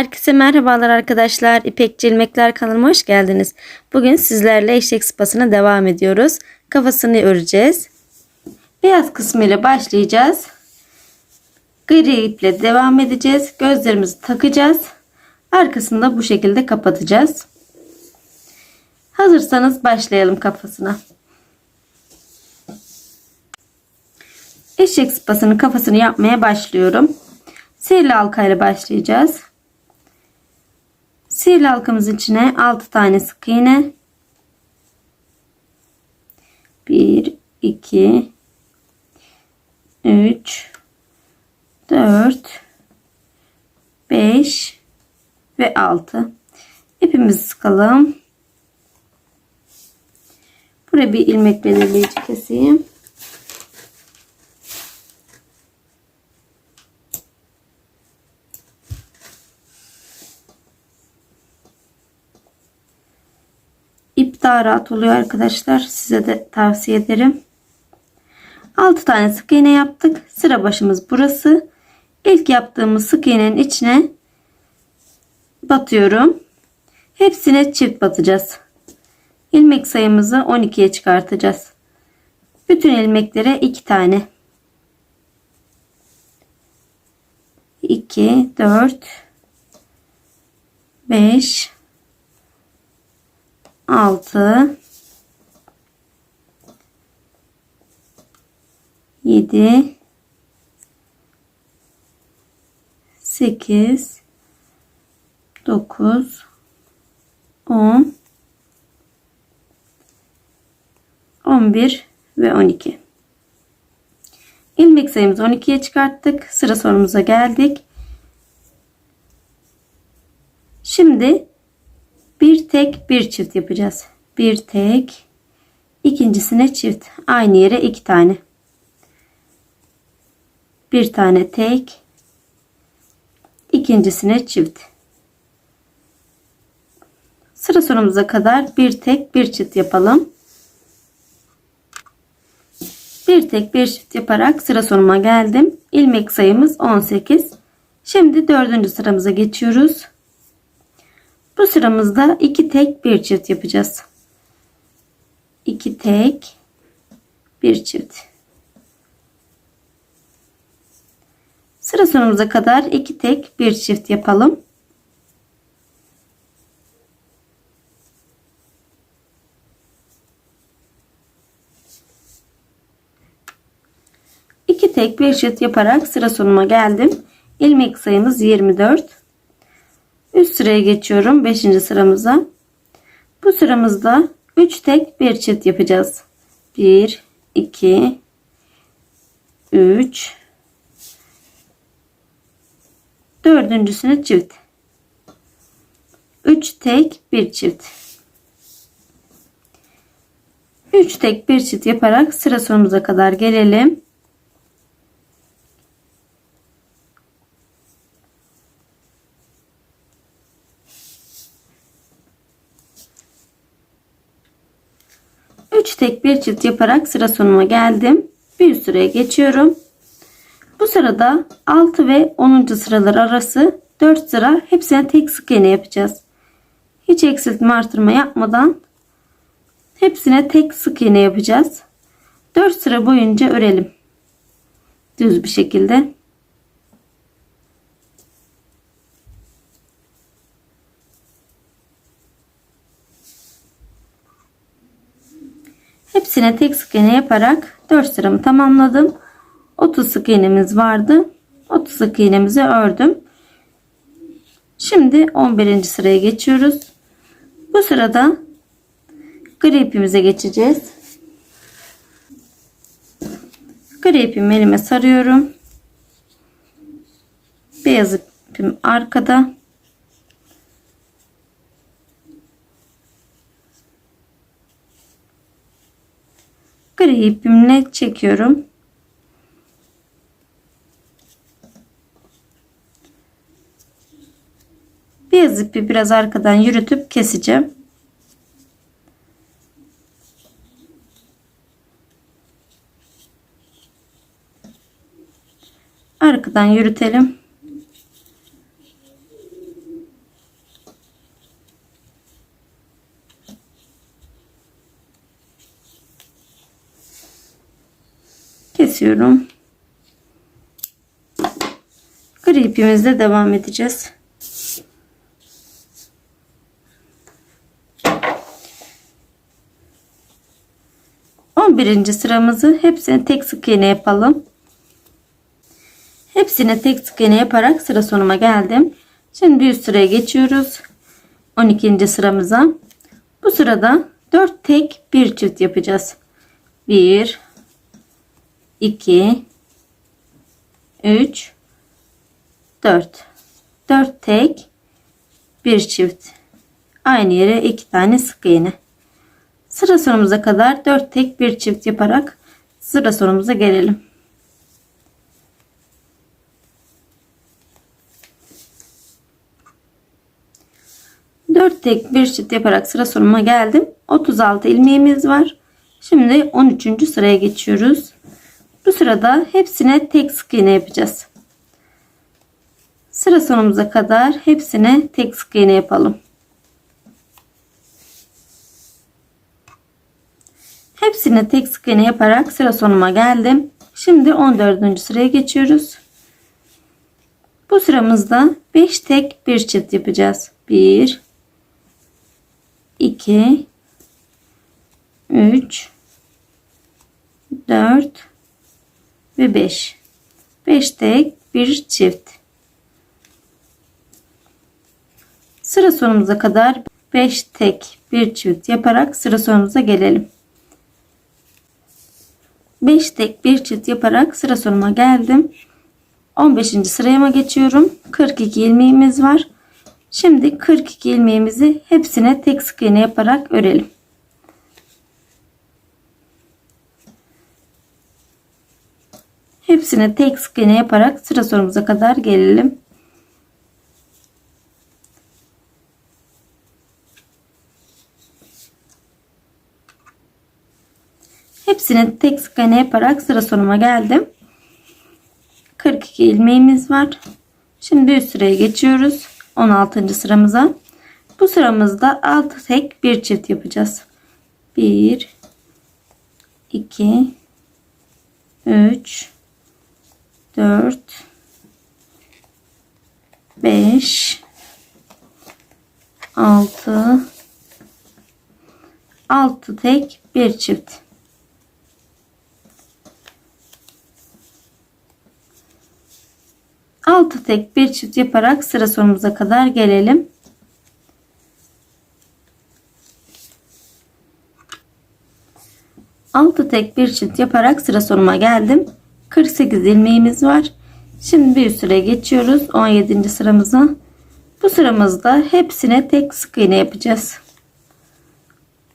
Herkese merhabalar arkadaşlar. İpekçi İlmekler kanalıma hoş geldiniz. Bugün sizlerle eşek sıpasına devam ediyoruz. Kafasını öreceğiz. Beyaz kısmı ile başlayacağız. Gri iple devam edeceğiz. Gözlerimizi takacağız. Arkasını da bu şekilde kapatacağız. Hazırsanız başlayalım kafasına. Eşek sıpasının kafasını yapmaya başlıyorum. Sihirli halkayla başlayacağız. Sihirli halkamızın içine 6 tane sık iğne. 1 2 3 4 5 ve 6 ipimizi sıkalım. Buraya bir ilmek belirleyici keseyim. İp daha rahat oluyor arkadaşlar. Size de tavsiye ederim. 6 tane sık iğne yaptık. Sıra başımız burası. İlk yaptığımız sık iğnenin içine batıyorum. Hepsine çift batacağız. İlmek sayımızı 12'ye çıkartacağız. Bütün ilmeklere 2 tane. 2 4 5 6 7 8 9 10 11 ve 12 ilmek sayımızı 12'ye çıkarttık. Sıra sorumuza geldik. Şimdi bir tek bir çift yapacağız. Bir tek. İkincisine çift. Aynı yere iki tane. Bir tane tek. İkincisine çift. Sıra sonumuza kadar bir tek bir çift yapalım. Bir tek bir çift yaparak sıra sonuma geldim. İlmek sayımız 18 şimdi dördüncü sıramıza geçiyoruz bu sıramızda iki tek bir çift yapacağız iki tek bir çift Sıra sonumuza kadar iki tek bir çift yapalım. İki tek bir çift yaparak sıra sonuma geldim. İlmek sayımız 24. Üst sıraya geçiyorum 5. sıramıza. Bu sıramızda 3 tek bir çift yapacağız. 1 2 3 dördüncüsünü çift 3 tek bir çift 3 tek bir çift yaparak sıra sonumuza kadar gelelim Üç tek bir çift yaparak sıra sonuma geldim. Bir sıraya geçiyorum. Bu sırada 6 ve 10. sıralar arası 4 sıra hepsine tek sık iğne yapacağız. Hiç eksiltme artırma yapmadan hepsine tek sık iğne yapacağız. 4 sıra boyunca örelim. Düz bir şekilde. Hepsine tek sık iğne yaparak 4 sıramı tamamladım. 30 sık iğnemiz vardı. 30 sık iğnemizi ördüm. Şimdi 11. sıraya geçiyoruz. Bu sırada gri ipimize geçeceğiz. Gri ipimi elime sarıyorum. Beyaz ipim arkada. Gri ipimle çekiyorum. Beyaz ipi biraz arkadan yürütüp keseceğim. Arkadan yürütelim. Kesiyorum. Gri ipimizle devam edeceğiz. Birinci sıramızı hepsine tek sık iğne yapalım. Hepsine tek sık iğne yaparak sıra sonuma geldim. Şimdi üst sıraya geçiyoruz. 12. sıramıza. Bu sırada 4 tek bir çift yapacağız. 1 2 3 4 4 tek bir çift aynı yere iki tane sık iğne sıra sonumuza kadar 4 tek bir çift yaparak sıra sonumuza gelelim Dört tek bir çift yaparak sıra sonuna geldim. 36 ilmeğimiz var. Şimdi 13. sıraya geçiyoruz. Bu sırada hepsine tek sık iğne yapacağız. Sıra sonumuza kadar hepsine tek sık iğne yapalım. Hepsine tek sık iğne yaparak sıra sonuma geldim. Şimdi 14. sıraya geçiyoruz. Bu sıramızda 5 tek bir çift yapacağız. 1 2 3 4 ve 5 5 tek bir çift. Sıra sonumuza kadar 5 tek bir çift yaparak sıra sonumuza gelelim. 5 tek bir çift yaparak sıra sonuma geldim. 15. sıraya geçiyorum. 42 ilmeğimiz var. Şimdi 42 ilmeğimizi hepsine tek sık iğne yaparak örelim Hepsine tek sık iğne yaparak sıra sonumuza kadar gelelim. Hepsine tek sık iğne yaparak sıra sonuma geldim. 42 ilmeğimiz var. Şimdi üst sıraya geçiyoruz. 16. sıramıza. Bu sıramızda 6 tek bir çift yapacağız. 1 2 3 4 5 6 6 tek bir çift altı tek bir çift yaparak sıra sonumuza kadar gelelim. Altı tek bir çift yaparak sıra sonuma geldim. 48 ilmeğimiz var. Şimdi bir süre geçiyoruz 17. sıramıza. Bu sıramızda hepsine tek sık iğne yapacağız.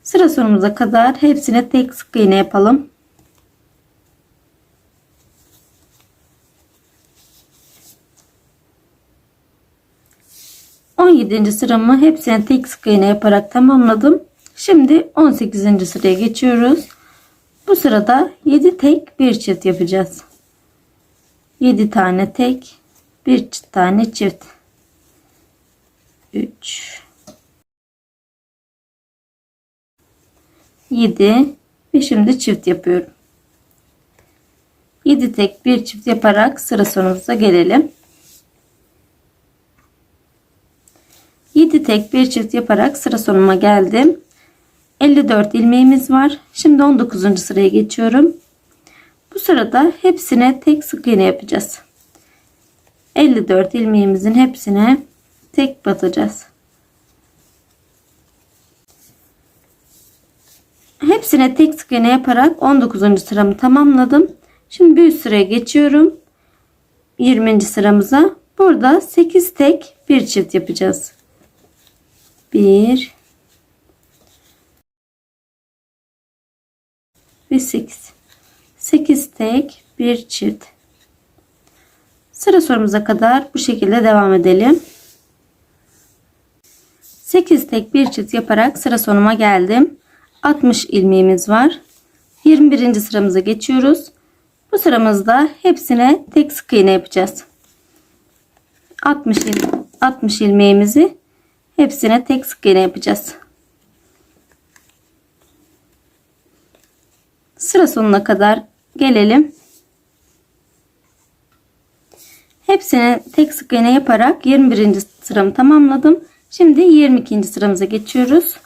Sıra sonumuza kadar hepsine tek sık iğne yapalım. On yedinci sıramı hepsine tek sık iğne yaparak tamamladım. Şimdi 18. sıraya geçiyoruz. Bu sırada 7 tek bir çift yapacağız. 7 tane tek bir tane çift 3 7 ve şimdi çift yapıyorum 7 tek bir çift yaparak sıra sonumuza gelelim 7 tek bir çift yaparak sıra sonuma geldim 54 ilmeğimiz var. Şimdi 19. sıraya geçiyorum. Bu sırada hepsine tek sık iğne yapacağız. 54 ilmeğimizin hepsine tek batacağız. Hepsine tek sık iğne yaparak 19. sıramı tamamladım. Şimdi bir üst sıraya geçiyorum. 20. sıramıza. Burada 8 tek bir çift yapacağız. 1 ve 8. 8 tek bir çift. Sıra sorumuza kadar bu şekilde devam edelim. 8 tek bir çift yaparak sıra sonuma geldim. 60 ilmeğimiz var. 21. sıramıza geçiyoruz. Bu sıramızda hepsine tek sık iğne yapacağız. 60 il 60 ilmeğimizi hepsine tek sık iğne yapacağız. Sıra sonuna kadar gelelim. Hepsini tek sık iğne yaparak 21. sıramı tamamladım. Şimdi 22. sıramıza geçiyoruz.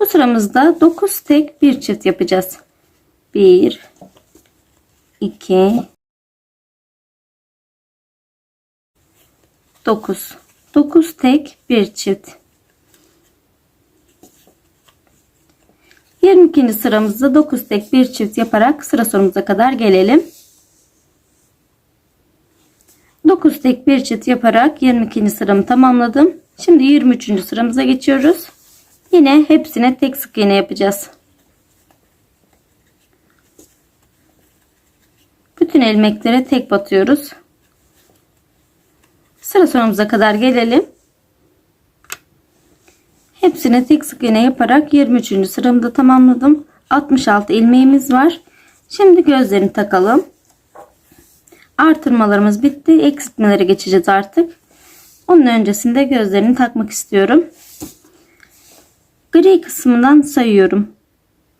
Bu sıramızda 9 tek bir çift yapacağız. 1 2 9 9 tek bir çift 22. sıramızda 9 tek bir çift yaparak sıra sonumuza kadar gelelim. 9 tek bir çift yaparak 22. sıramı tamamladım. Şimdi 23. sıramıza geçiyoruz. Yine hepsine tek sık iğne yapacağız. Bütün ilmeklere tek batıyoruz. Sıra sonumuza kadar gelelim. Hepsine tek sık iğne yaparak 23. sıramı da tamamladım. 66 ilmeğimiz var. Şimdi gözlerini takalım. Artırmalarımız bitti. Eksiltmelere geçeceğiz artık. Onun öncesinde gözlerini takmak istiyorum. Gri kısmından sayıyorum.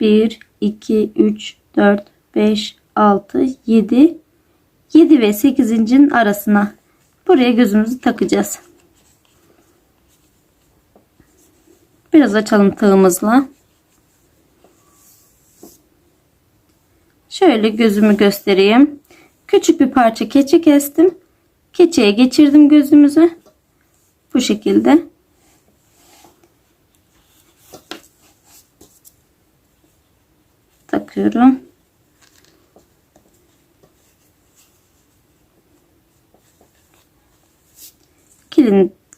1, 2, 3, 4, 5, 6, 7. 7 ve 8'in arasına buraya gözümüzü takacağız. Biraz açalım tığımızla. Şöyle gözümü göstereyim. Küçük bir parça keçe kestim. Keçeye geçirdim gözümüzü. Bu şekilde. Takıyorum.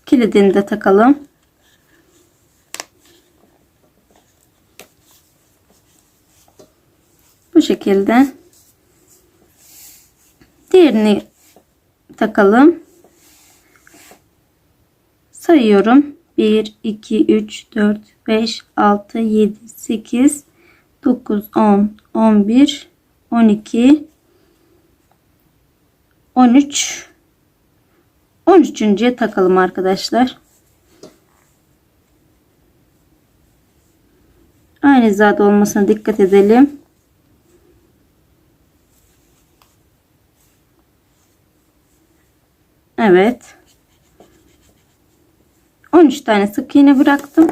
Kilidini de takalım. Şekilde. Diğerini takalım. Sayıyorum. 1, 2, 3, 4, 5, 6, 7, 8, 9, 10, 11, 12, 13, 13.ye takalım arkadaşlar. Aynı hizada olmasına dikkat edelim. Evet. 13 tane sık iğne bıraktım.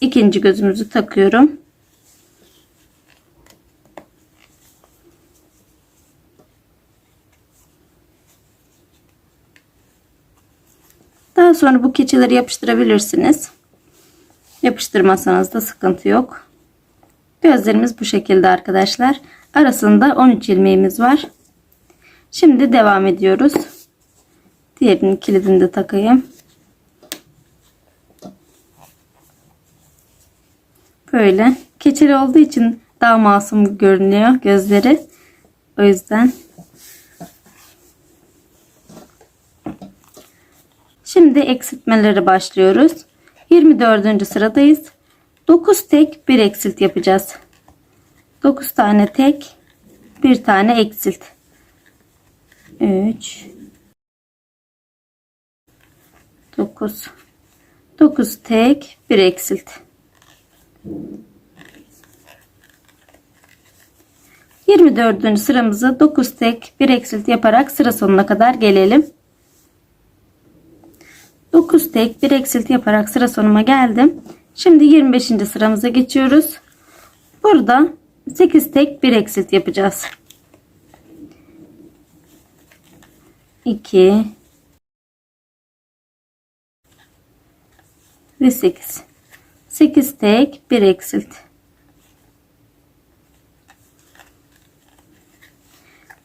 İkinci gözümüzü takıyorum. Daha sonra bu keçileri yapıştırabilirsiniz. Yapıştırmasanız da sıkıntı yok. Gözlerimiz bu şekilde arkadaşlar. Arasında 13 ilmeğimiz var. Şimdi devam ediyoruz. Diğerinin kilidini de takayım. Böyle. Keçeli olduğu için daha masum görünüyor gözleri. O yüzden. Şimdi eksiltmeleri başlıyoruz. 24. sıradayız. 9 tek bir eksilt yapacağız. 9 tane tek bir tane eksilt. 3 9 9 tek bir eksilt. 24. sıramızı 9 tek bir eksilt yaparak sıra sonuna kadar gelelim. 9 tek bir eksilt yaparak sıra sonuma geldim. Şimdi 25. sıramıza geçiyoruz. Burada 8 tek bir eksilt yapacağız. 2 ve 8. 8 tek bir eksilt.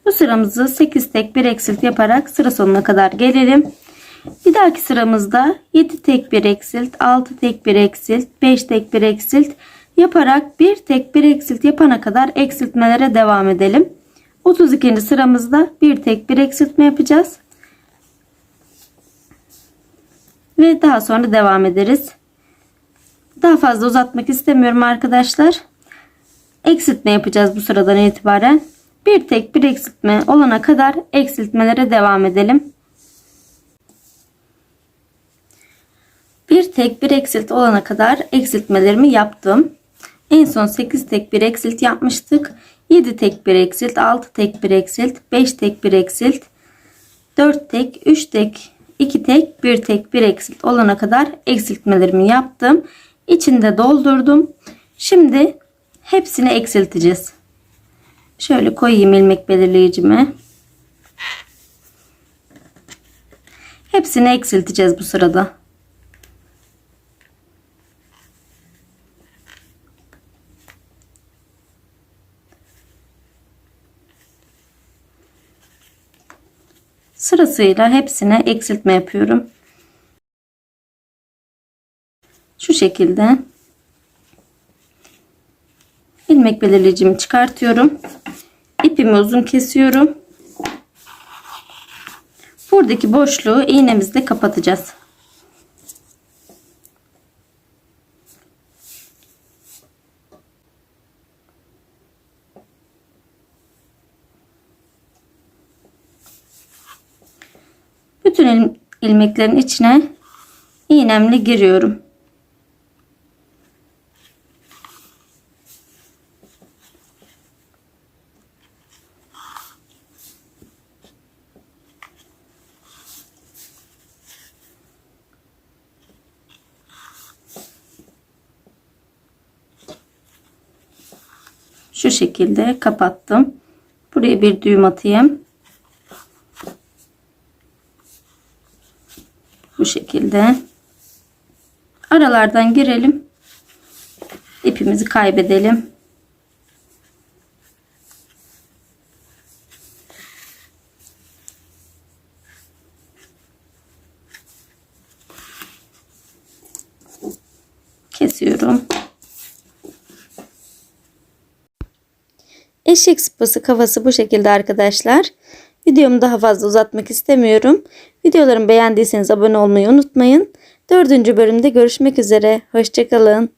Bu sıramızı 8 tek bir eksilt yaparak sıra sonuna kadar gelelim. Bir dahaki sıramızda 7 tek bir eksilt, 6 tek bir eksilt, 5 tek bir eksilt yaparak bir tek bir eksilt yapana kadar eksiltmelere devam edelim. 32. sıramızda bir tek bir eksiltme yapacağız. Ve daha sonra devam ederiz. Daha fazla uzatmak istemiyorum arkadaşlar. Eksiltme yapacağız bu sıradan itibaren. Bir tek bir eksiltme olana kadar eksiltmelere devam edelim. Bir tek bir eksilt olana kadar eksiltmelerimi yaptım. En son 8 tek bir eksilt yapmıştık. 7 tek bir eksilt, 6 tek bir eksilt, 5 tek bir eksilt, 4 tek, 3 tek, 2 tek, 1 tek, 1 eksilt olana kadar eksiltmelerimi yaptım. İçinde doldurdum. Şimdi hepsini eksilteceğiz. Şöyle koyayım ilmek belirleyicimi. Hepsini eksilteceğiz bu sırada. Sırasıyla hepsine eksiltme yapıyorum. Şu şekilde ilmek belirleyicimi çıkartıyorum. İpimi uzun kesiyorum. Buradaki boşluğu iğnemizle kapatacağız. Bütün il- ilmeklerin içine iğnemle giriyorum. Şu şekilde kapattım. Buraya bir düğüm atayım. Bu şekilde. Aralardan girelim. İpimizi kaybedelim. Kesiyorum. Eşek sıpası kafası bu şekilde arkadaşlar. Videomu daha fazla uzatmak istemiyorum. Videolarımı beğendiyseniz abone olmayı unutmayın. Dördüncü bölümde görüşmek üzere. Hoşçakalın.